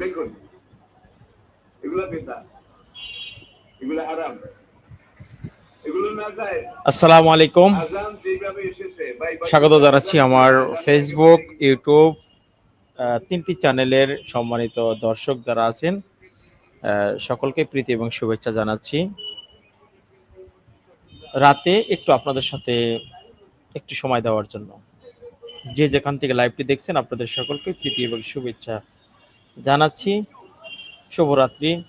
দেখুন এগুলো বেদা। এগুলো আরাম। আসসালামু আলাইকুম। স্বাগত জানাচ্ছি আমার ফেসবুক ইউটিউব তিনটি চ্যানেলের সম্মানিত দর্শক যারা আছেন সকলকে প্রীতি এবং শুভেচ্ছা জানাচ্ছি। রাতে একটু আপনাদের সাথে একটু সময় দেওয়ার জন্য। যে যেখান থেকে লাইভটি দেখছেন আপনাদের সকলকে প্রীতি এবং শুভেচ্ছা জানাচ্ছি। শুভরাত্রি।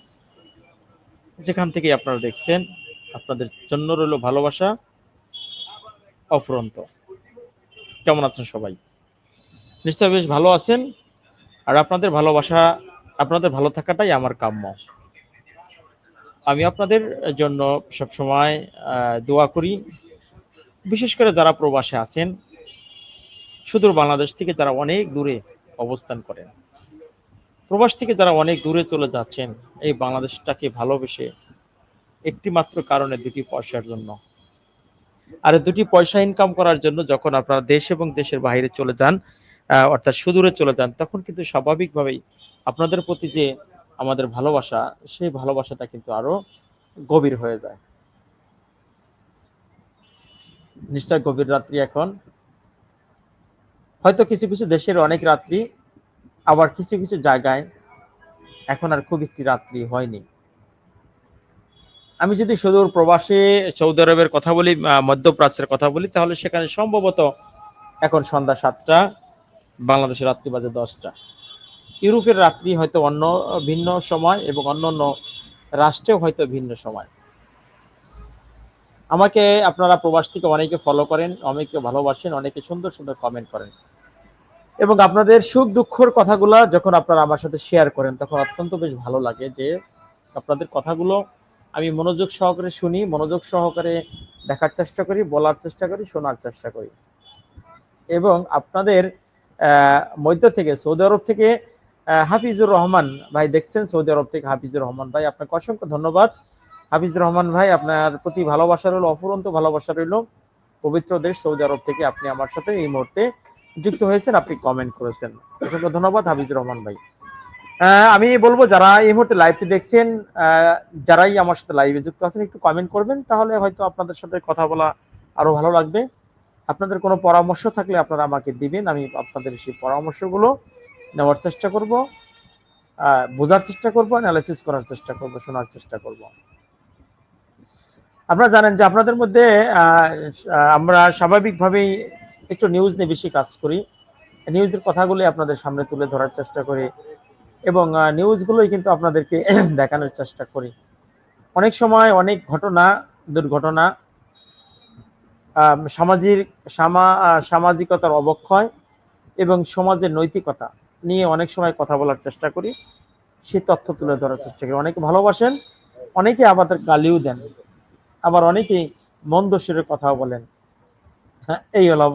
যেখান থেকে আপনারা দেখছেন, আপনাদের জন্য রইল ভালোবাসা অফুরন্ত। কেমন আছেন সবাই? নিশ্চয় বেশ ভালো আছেন। আর আপনাদের ভালোবাসা, আপনাদের ভালো থাকাটাই আমার কাম্য। আমি আপনাদের জন্য সবসময় দোয়া করি। বিশেষ করে যারা প্রবাসে আছেন, সুদূর বাংলাদেশ থেকে যারা অনেক দূরে অবস্থান করেন। প্রবাস থেকে যারা অনেক দূরে চলে যাচ্ছেন, এই বাংলাদেশটাকে ভালোবেসে একটি মাত্র কারণে দুটি পয়সার জন্য। আর দুটি পয়সা ইনকাম করার জন্য যখন আপনারা দেশ এবং দেশের বাইরে চলে যান অর্থাৎ সুদূরে চলে যান, তখন কিন্তু স্বাভাবিকভাবেই আপনাদের প্রতি যে আমাদের ভালোবাসা, সেই ভালোবাসাটা কিন্তু আরও গভীর হয়ে যায়। নিশ্চয় গভীর রাত্রি এখন। হয়তো কিছু কিছু দেশের অনেক রাত্রি আবার কিছু কিছু জায়গায় এখন আর খুব একটি রাত্রি হয়নি। আমি যদি সুদূর প্রবাসে সৌদি আরবের কথা বলি মধ্যপ্রাচ্যের কথা বলি, তাহলে সেখানে সম্ভবত এখন সন্ধ্যা সাতটা, বাংলাদেশের রাত্রি বাজে দশটা। ইউরোপের রাত্রি হয়তো অন্য, ভিন্ন সময় এবং অন্য অন্য রাষ্ট্রেও হয়তো ভিন্ন সময়। আমাকে আপনারা প্রবাস থেকে অনেকে ফলো করেন, অনেকে ভালোবাসেন, অনেকে সুন্দর সুন্দর কমেন্ট করেন। এবং আপনাদের সুখ দুঃখর কথাগুলো যখন আপনারা আমার সাথে শেয়ার করেন, তখন অত্যন্ত বেশ ভালো লাগে যে আপনাদের কথাগুলো আমি মনোযোগ সহকারে শুনি, মনোযোগ সহকারে দেখার চেষ্টা করি, বলার চেষ্টা করি, শোনার চেষ্টা করি। এবং আপনাদের মধ্য থেকে, সৌদি আরব থেকে হাফিজুর রহমান ভাই দেখছেন, সৌদি আরব থেকে হাফিজুর রহমান ভাই, আপনাকে অসংখ্য ধন্যবাদ। হাফিজুর রহমান ভাই, আপনার প্রতি ভালোবাসা রইল, অফুরন্ত ভালোবাসা রইল। পবিত্র দেশ সৌদি আরব থেকে আপনি আমার সাথে এই মুহূর্তে যুক্ত হয়েছেন, আপনি কমেন্ট করেছেন। অসংখ্য ধন্যবাদ, হাফিজুর রহমান ভাই। আমি বলব, যারা এই মুহূর্তে লাইভটি দেখছেন যারাই আমার সাথে লাইভে যুক্ত আছেন, একটু কমেন্ট করবেন, তাহলে হয়তো আপনাদের সাথে কথা বলা আরও ভালো লাগবে। আপনাদের কোনো পরামর্শ থাকলে আপনারা আমাকে দিবেন, আমি আপনাদের সেই পরামর্শগুলো নেওয়ার চেষ্টা করব। বোঝার চেষ্টা করব অ্যানালাইসিস করার চেষ্টা করব, শোনার চেষ্টা করব। আপনারা জানেন যে আপনাদের মধ্যে আমরা স্বাভাবিকভাবেই একটু নিউজ নিয়ে বেশি কাজ করি। নিউজের কথাগুলি আপনাদের সামনে তুলে ধরার চেষ্টা করি এবং নিউজগুলোই কিন্তু আপনাদেরকে দেখানোর চেষ্টা করি। অনেক সময় অনেক ঘটনা, দুর্ঘটনা সামাজিক সামা- সামাজিকতার অবক্ষয় এবং সমাজের নৈতিকতা নিয়ে অনেক সময় কথা বলার চেষ্টা করি। সে তথ্য তুলে ধরার চেষ্টা করি। অনেকে ভালোবাসেন, অনেকে আমাদের গালিও দেন। আবার অনেকেই মন্দ সুরে কথা বলেন। হ্যাঁ এই হলো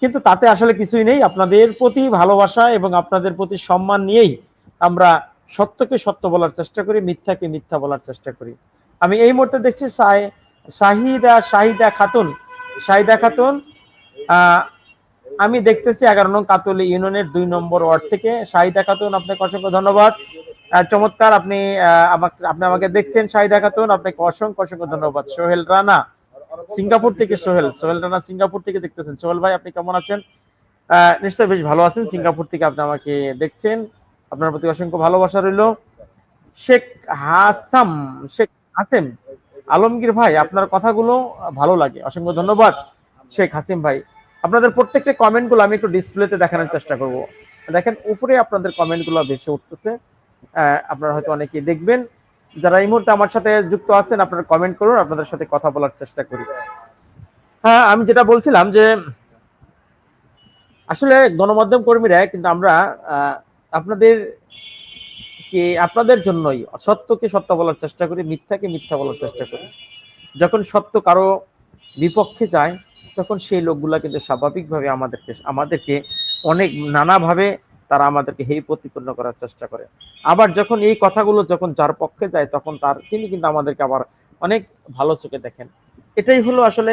কিন্তু তাতে আসলে কিছুই নেই। আপনাদের প্রতি ভালোবাসা এবং আপনাদের প্রতি সম্মান নিয়েই আমরা সত্যকে সত্য বলার চেষ্টা করি, মিথ্যাকে মিথ্যা বলার চেষ্টা করি। আমি এই মুহূর্তে দেখছি শাহিদা শাহিদা খাতুন। শাহিদা খাতুন আমি দেখতেছি এগারো নং কাতলি ইউনিয়নের দুই নম্বর ওয়ার্ড থেকে। শাহিদা খাতুন, আপনাকে অসংখ্য ধন্যবাদ। চমৎকার, আপনি আমাকে আপনি আমাকে দেখছেন শাহিদা খাতুন। আপনাকে অসংখ্য অসংখ্য ধন্যবাদ। সোহেল রানা সিঙ্গাপুর থেকে সোহেল। সোহেল রানা সিঙ্গাপুর থেকে দেখতেছেন। সোহেল ভাই আপনি কেমন আছেন? নিশ্চয়ই বেশ ভালো আছেন। সিঙ্গাপুর থেকে আপনি আমাকে দেখছেন। আপনার প্রতি অসংখ্য ভালোবাসা রইল। শেখ হাসাম শেখ হাসেম আলমগীর ভাই আপনার কথাগুলো ভালো লাগে। অসংখ্য ধন্যবাদ শেখ হাসিম ভাই। আপনাদের প্রত্যেকটা কমেন্টগুলো আমি একটু ডিসপ্লেতে দেখানোর চেষ্টা করব। দেখেন উপরে আপনাদের কমেন্টগুলো ভেসে উঠতেছে। আহ, আপনারা হয়তো অনেকেই দেখবেন। যারা এই মুহূর্তে আমার সাথে যুক্ত আছেন, আপনারা কমেন্ট করুন, আপনাদের সাথে কথা বলার চেষ্টা করি। হ্যাঁ আমি যেটা বলছিলাম যে, আসলে গণমাধ্যম কর্মীরা কিন্তু আমরা আপনাদের কে, আপনাদের জন্যই সত্যকে সত্য বলার চেষ্টা করি, মিথ্যাকে মিথ্যা বলার চেষ্টা করি। যখন সত্য কারও বিপক্ষে যায়, তখন সেই লোকগুলা কিন্তু স্বাভাবিকভাবে আমাদেরকে আমাদেরকে অনেক নানাভাবে তারা আমাদেরকে হেই প্রতিপন্ন করার চেষ্টা করে। আবার যখন এই কথাগুলো যখন যার পক্ষে যায়, তখন তার, তিনি কিন্তু আমাদেরকে আবার অনেক ভালো চোখে দেখেন। এটাই হলো আসলে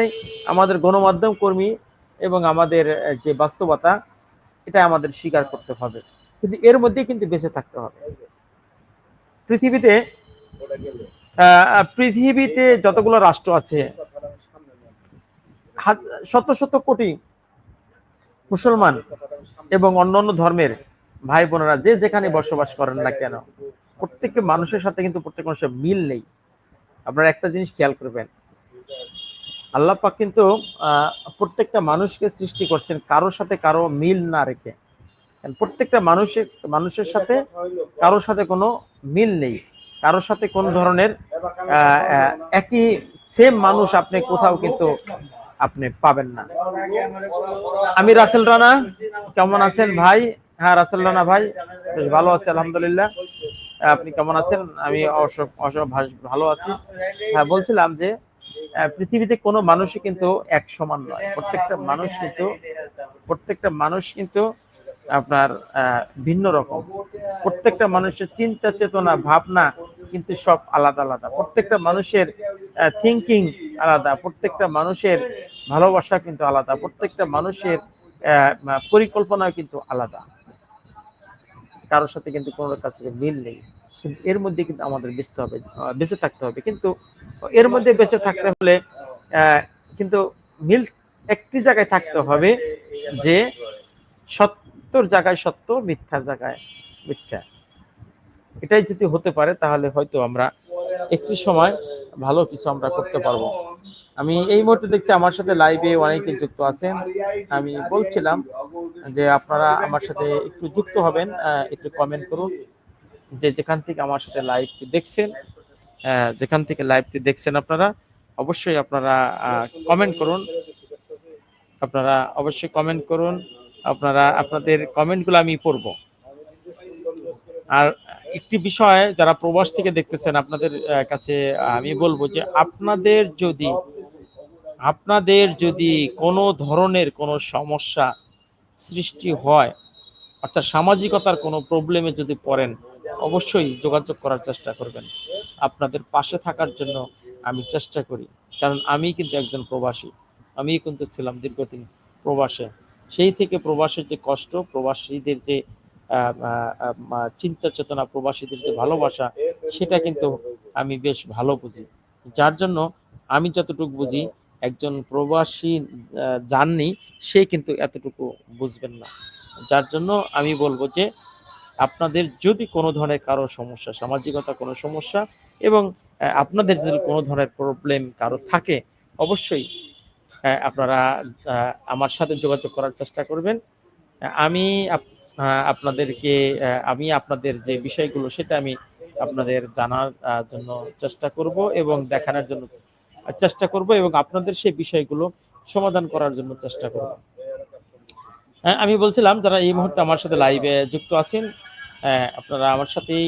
আমাদের গণমাধ্যম কর্মী এবং আমাদের যে বাস্তবতা এটা আমাদের স্বীকার করতে হবে। কিন্তু এর মধ্যে কিন্তু বেঁচে থাকতে হবে। পৃথিবীতে পৃথিবীতে যতগুলো রাষ্ট্র আছে শত শত কোটি মুসলমান এবং অন্যান্য ধর্মের ভাই বোনেরা যে যেখানে বসবাস করেন না কেন প্রত্যেকটা মানুষের সাথে কিন্তু প্রত্যেক মানুষের মিল নেই। আপনারা একটা জিনিস খেয়াল করবেন। আল্লাহ পাক কিন্তু প্রত্যেকটা মানুষকে সৃষ্টি করছেন কারোর সাথে কারও মিল না রেখে। প্রত্যেকটা মানুষের মানুষের সাথে কারোর সাথে কোনো মিল নেই। কারোর সাথে কোন ধরনের একই সেম মানুষ আপনি কোথাও কিন্তু আপনি পাবেন না। আমি রাসেল রানা কেমন আছেন ভাই? হ্যাঁ রাসেল রানা ভাই, বেশ ভালো আছি, আলহামদুলিল্লাহ। আপনি কেমন আছেন? আমি ভালো আছি। হ্যাঁ বলছিলাম যে পৃথিবীতে কোনো মানুষই কিন্তু এক সমান নয়। প্রত্যেকটা মানুষ কিন্তু, প্রত্যেকটা মানুষ কিন্তু আপনার ভিন্ন রকম। প্রত্যেকটা মানুষের চিন্তা, চেতনা, ভাবনা কিন্তু সব আলাদা আলাদা। প্রত্যেকটা মানুষের থিঙ্কিং আলাদা। প্রত্যেকটা মানুষের ভালোবাসা কিন্তু আলাদা। প্রত্যেকটা মানুষের পরিকল্পনা কিন্তু আলাদা। কারোর সাথে কিন্তু কোনো কাছে মিল নেই। কিন্তু এর মধ্যে কিন্তু আমাদের বেঁচতে হবে বেঁচে থাকতে হবে। কিন্তু এর মধ্যে বেঁচে থাকতে হলে কিন্তু মিল একটি জায়গায় থাকতে হবে যে সত্যর জায়গায় সত্য, মিথ্যার জায়গায় মিথ্যা। এটাই যদি হতে পারে, তাহলে হয়তো আমরা একটি সময় ভালো কিছু আমরা করতে পারব। আমি এই মুহূর্তে দেখছি আমার সাথে লাইভে অনেকে যুক্ত আছেন। আমি বলছিলাম যে আপনারা আমার সাথে একটু যুক্ত হবেন একটু কমেন্ট করুন যে যেখান থেকে আমার সাথে লাইভটি দেখছেন যেখান থেকে লাইভটি দেখছেন আপনারা, অবশ্যই আপনারা কমেন্ট করুন। আপনারা অবশ্যই কমেন্ট করুন। আপনারা, আপনাদের কমেন্টগুলো আমি পড়ব। আর একটি বিষয় যারা প্রবাস থেকে দেখতেছেন, আপনাদের কাছে আমি বলব যে আপনাদের যদি আপনাদের যদি কোনো ধরনের কোনো সমস্যা সৃষ্টি হয়, অর্থাৎ সামাজিকতার কোনো প্রবলেমে যদি পড়েন, অবশ্যই যোগাযোগ করার চেষ্টা করবেন। আপনাদের পাশে থাকার জন্য আমি চেষ্টা করি, কারণ আমি কিন্তু একজন প্রবাসী। আমি কিন্তু ছিলাম দীর্ঘদিন প্রবাসে। সেই থেকে প্রবাসের যে কষ্ট, প্রবাসীদের যে চিন্তা চেতনা, প্রবাসীদের যে ভালোবাসা, সেটা কিন্তু আমি বেশ ভালো বুঝি। যার জন্য আমি যতটুকু বুঝি একজন প্রবাসী যাননি, সে কিন্তু এতটুকু বুঝবেন না। যার জন্য আমি বলব যে, আপনাদের যদি কোনো ধরনের কারও সমস্যা, সামাজিকতা কোনো সমস্যা এবং আপনাদের যদি কোনো ধরনের প্রবলেম কারও থাকে, অবশ্যই আপনারা আমার সাথে যোগাযোগ করার চেষ্টা করবেন। আমি আপনাদেরকে আমি আপনাদের যে বিষয়গুলো, সেটা আমি আপনাদের জানার জন্য চেষ্টা করব এবং দেখানোর জন্য চেষ্টা করব এবং আপনাদের সেই বিষয়গুলো সমাধান করার জন্য চেষ্টা করব। হ্যাঁ, আমি বলছিলাম যারা এই মুহূর্তে আমার সাথে লাইভে যুক্ত আছেন আহ, আপনারা আমার সাথেই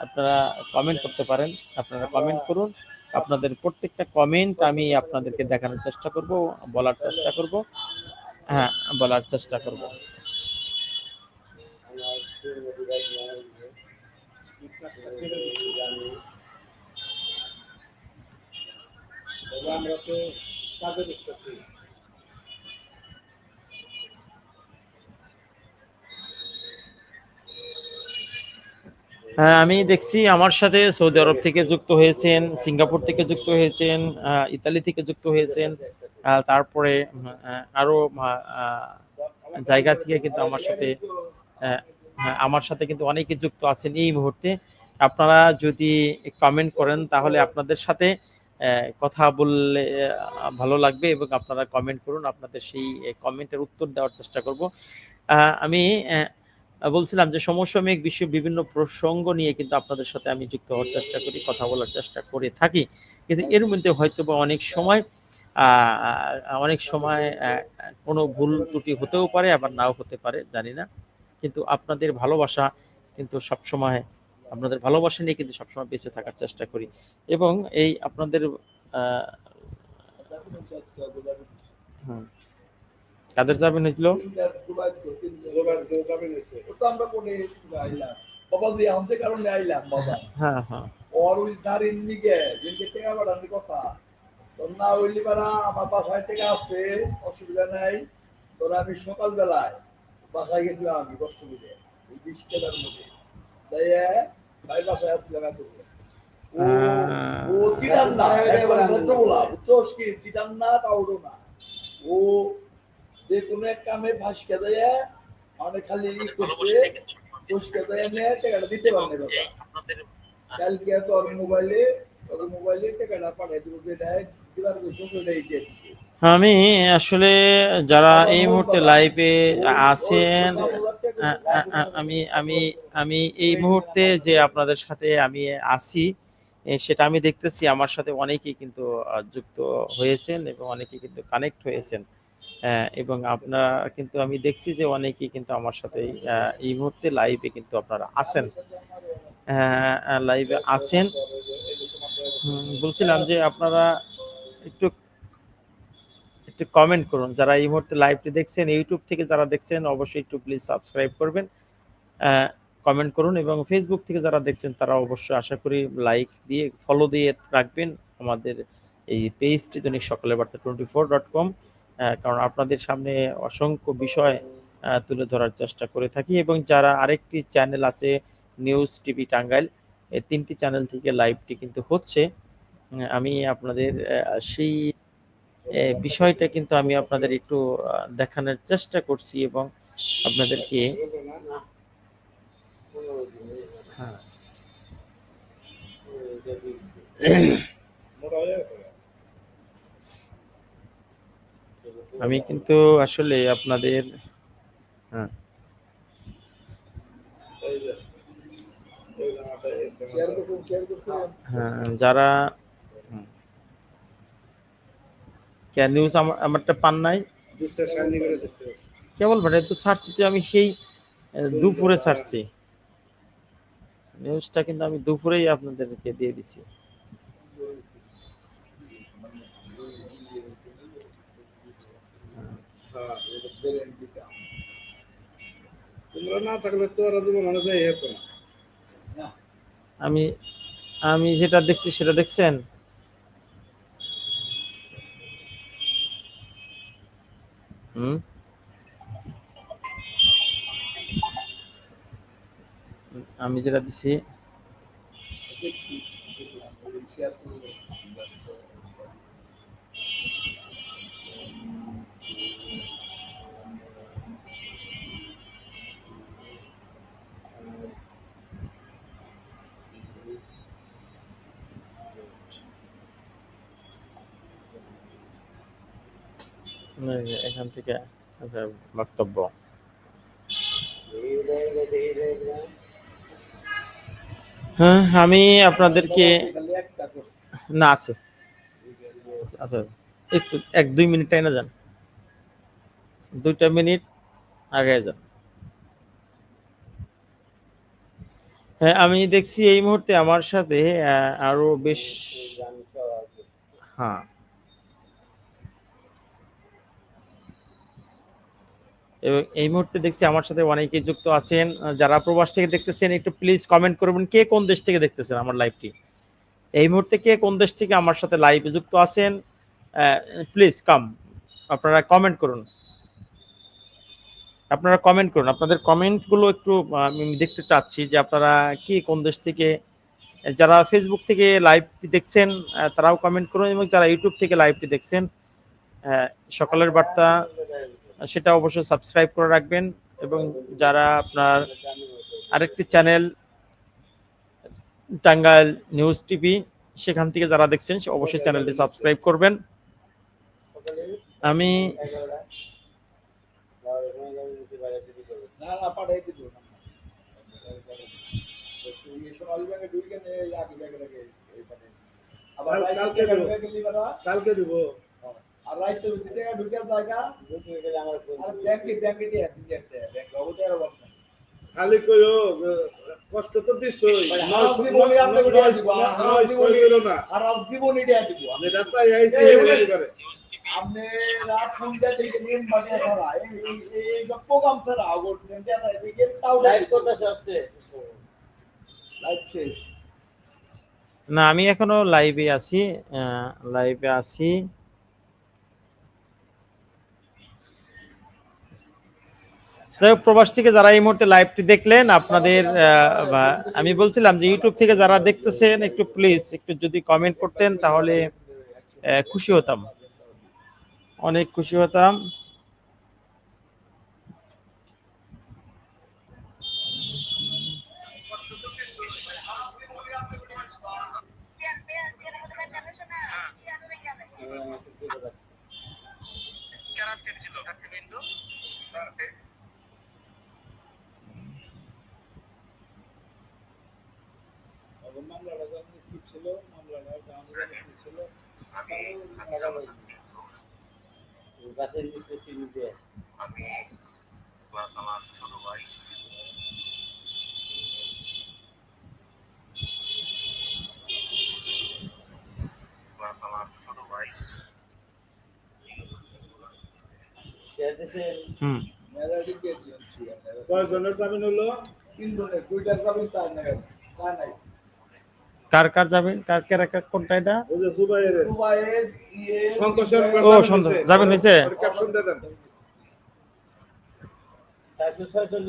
আপনারা কমেন্ট করতে পারেন। আপনারা কমেন্ট করুন। আপনাদের প্রত্যেকটা কমেন্ট আমি আপনাদেরকে দেখানোর চেষ্টা করব বলার চেষ্টা করব। হ্যাঁ বলার চেষ্টা করব। আমরা তো কাজে। হ্যাঁ আমি দেখছি আমার সাথে সৌদি আরব থেকে যুক্ত হয়েছেন, সিঙ্গাপুর থেকে যুক্ত হয়েছেন ইতালি থেকে যুক্ত হয়েছেন তারপরে আরও জায়গা থেকে কিন্তু আমার সাথে আমার সাথে কিন্তু অনেকে যুক্ত আছেন এই মুহূর্তে আপনারা যদি কমেন্ট করেন তাহলে আপনাদের সাথে কথা বললে ভালো লাগবে এবং আপনারা কমেন্ট করুন। আপনাদের সেই কমেন্টের উত্তর দেওয়ার চেষ্টা করব। আমি বলছিলাম যে সমসাময়িক বিশ্ব বিভিন্ন প্রসঙ্গ নিয়ে কিন্তু আপনাদের সাথে আমি যুক্ত হওয়ার চেষ্টা করি, কথা বলার চেষ্টা করে থাকি। কিন্তু এর মধ্যে হয়তো বা অনেক সময় অনেক সময় কোনো ভুল ত্রুটি হতেও পারে, আবার নাও হতে পারে, জানি না। কিন্তু আপনাদের ভালোবাসা কিন্তু সবসময় আপনাদের ভালোবাসা নিয়ে কিন্তু সবসময় বেঁচে থাকার চেষ্টা করি। এবং এই আপনাদের। কাদের যাবেন হয়েছিল কারণে আইলাম হ্যাঁ। ওর ওই কথা না আমার বাসায় আছে অসুবিধা নাই আমি সকালবেলায় বাসায় গেছিলাম আমি কষ্ট করে তাই ভাই বাসায় আসছিলাম এত ও চিটান না একবার বলা বুঝছোস কি চিটান না তাওড়ো না ও যে কোনো এক কামে ভাসকে দেয় মানে খালি ই করছে পুষকে দেয় নিয়ে টাকাটা দিতে পারে না কালকে তোর মোবাইলে তোর মোবাইলে টাকাটা পাঠাই দিব যেটা দিবার কিছু সেটাই দিয়ে আমি আসলে যারা এই মুহূর্তে লাইভে আছেন আমি আমি আমি এই মুহূর্তে যে আপনাদের সাথে আমি আছি সেটা আমি দেখতেছি, আমার সাথে অনেকেই কিন্তু যুক্ত হয়েছেন এবং অনেকেই কিন্তু কানেক্ট হয়েছেন। এবং আপনারা কিন্তু আমি দেখছি যে অনেকেই কিন্তু আমার সাথে এই মুহূর্তে লাইভে কিন্তু আপনারা আছেন। লাইভে আছেন। বলছিলাম যে আপনারা একটু একটু কমেন্ট করুন। যারা এই মুহূর্তে লাইভটি দেখছেন ইউটিউব থেকে যারা দেখছেন, অবশ্যই একটু প্লিজ সাবস্ক্রাইব করবেন। কমেন্ট করুন এবং ফেসবুক থেকে যারা দেখছেন, তারা অবশ্যই আশা করি লাইক দিয়ে ফলো দিয়ে রাখবেন আমাদের এই পেজটি দৈনিক সকালের বার্তা টোয়েন্টি ফোর ডট কম কারণ আপনাদের সামনে অসংখ্য বিষয় তুলে ধরার চেষ্টা করে থাকি এবং যারা আরেকটি চ্যানেল আছে নিউজ টিভি টাঙ্গাইল, এই তিনটি চ্যানেল থেকে লাইভটি কিন্তু হচ্ছে। আমি আপনাদের সেই বিষয়টা কিন্তু আমি আপনাদের একটু দেখানোর চেষ্টা করছি এবং আপনাদেরকে হ্যাঁ, আমি কিন্তু আসলে আপনাদের হ্যাঁ। হ্যাঁ যারা হুম। কে নিউজ আমারটা পান নাই। কেবল ভাই তো ছাড়ছি তো, আমি সেই দুপুরে ছাড়ছি। নিউজটা কিন্তু আমি দুপুরেই আপনাদেরকে দিয়ে দিছি। আমি আমি যেটা দেখছি সেটা দেখছেন? হুম আমি যেটা দিছি এখান থেকে বক্তব্য। হ্যাঁ আমি আপনাদেরকে না, আছে। আচ্ছা একটু, এক, দুই মিনিট টাই না যান। দুইটা মিনিট আগে যান। হ্যাঁ আমি দেখছি এই মুহূর্তে আমার সাথে আরও বেশ হ্যাঁ। এবং এই মুহূর্তে দেখছি আমার সাথে অনেকেই যুক্ত আছেন। যারা প্রবাস থেকে দেখতেছেন, একটু প্লিজ কমেন্ট করবেন, কে কোন দেশ থেকে দেখতেছেন আমার লাইভটি এই মুহূর্তে কে কোন দেশ থেকে আমার সাথে লাইভে যুক্ত আছেন? প্লিজ কাম আপনারা কমেন্ট করুন। আপনারা কমেন্ট করুন। আপনাদের কমেন্টগুলো একটু আমি দেখতে চাচ্ছি যে আপনারা কি কোন দেশ থেকে, যারা ফেসবুক থেকে লাইভটি দেখছেন তারাও কমেন্ট করুন এবং যারা ইউটিউব থেকে লাইভটি দেখছেন সকালের বার্তা সেটা অবশ্যই সাবস্ক্রাইব করে রাখবেন এবং যারা আপনার আরেকটি চ্যানেল টাঙ্গাইল নিউজ টিভি সেখান থেকে যারা দেখছেন অবশ্যই চ্যানেলটি সাবস্ক্রাইব করবেন আমি কালকে দেবো। আর রাইতে দুই টাকা ঢুকে জায়গা আর ব্যাংকে ব্যাংকে দিয়ে দিতে ব্যাংক ওটা আর বাদ খালি কইও যে কষ্ট তো দিছই ভাই, হারাম জীবনে আপনি করে দিব, হারাম না। আর দিয়ে দিব। যেটা চাই আইছি এই, করে আপনি রাত ফোনটা থেকে নিন বাড়ি ছাড়া এই এই- এই প্রোগ্রাম ছাড়া আগর নিতে না এদিকে তাও লাইভ করতেছে আজকে। লাইভ শেষ। না আমি এখনও লাইভে আছি লাইভে আছি। যাই প্রবাস থেকে যারা এই মুহূর্তে লাইভটি দেখলেন আপনাদের আমি বলছিলাম যে ইউটিউব থেকে যারা দেখতেছেন একটু প্লিজ একটু যদি কমেন্ট করতেন তাহলে খুশি হতাম অনেক খুশি হতাম এখন মামলাটা জানি কি ছিল মামলাটা কি ছিল। গাছের নিচে চিনি দিয়ে আমি প্লাস আমার ছোট ভাই। প্লাস আমার ছোট ভাই। সে দেশে হুম। মেলা কয়জনের জামিন হলো? তিন জনের দুইটার দাবি তার নাই তার নাই। কার কার যাবেন কার কার কার কোনটা এটা ইয়ে ও, সন্তোষ,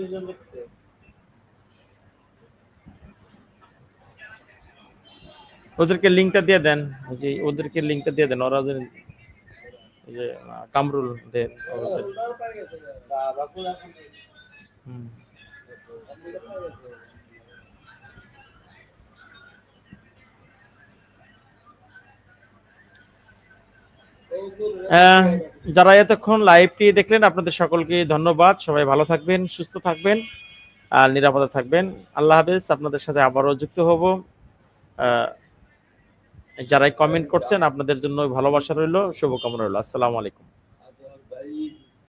জন লিখছে ওদেরকে লিঙ্কটা দিয়ে দেন। যে ওদেরকে লিঙ্কটা দিয়ে দেন। ওরা যে কামরুল দেন হুম। যারা এতক্ষণ লাইভটি দেখলেন, আপনাদের সকলকে ধন্যবাদ। সবাই ভালো থাকবেন, সুস্থ থাকবেন আর নিরাপদে থাকবেন। আল্লাহ হাফেজ, আপনাদের সাথে আবারও যুক্ত হব। যারাই কমেন্ট করছেন, আপনাদের জন্য ভালোবাসা রইল, শুভকামনা রইল। আসসালামু আলাইকুম।